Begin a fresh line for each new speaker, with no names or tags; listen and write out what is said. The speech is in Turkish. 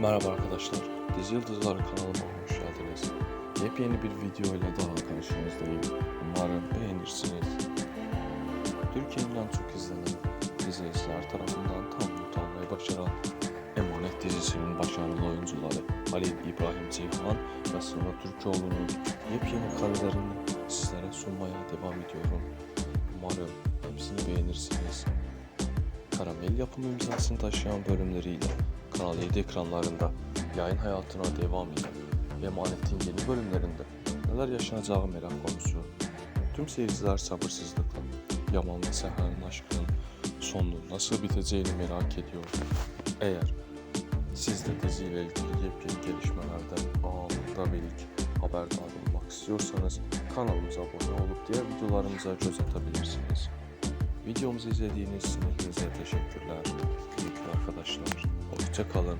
Merhaba arkadaşlar, Dizi Yıldızlar kanalıma hoş geldiniz. Yepyeni bir videoyla daha karşınızdayım. Umarım beğenirsiniz. Türkiye'nin en çok izlenen izleyiciler tarafından tam not almayı başaran Emanet dizisinin başarılı oyuncuları Halil İbrahim Ceyhan ve Sıla Türkoğlu'nun yepyeni karelerini sizlere sunmaya devam ediyorum. Umarım hepsini beğenirsiniz. Karamel yapımı imzasını taşıyan bölümleriyle Kanal 7 ekranlarında yayın hayatına devam eden ve Emanet'in yeni bölümlerinde neler yaşanacağı merak konusu. Tüm seyirciler sabırsızlıkla Yaman ve Seher'in aşkının sonunun nasıl biteceğini merak ediyor. Eğer siz de diziyle ilgili yepyeni gelişmelerden anında ve ilk haberdar olmak istiyorsanız kanalımıza abone olup diğer videolarımıza göz atabilirsiniz. Videomuzu izlediğiniz için hepinize teşekkürler. Sevgili arkadaşlar, hoşça kalın,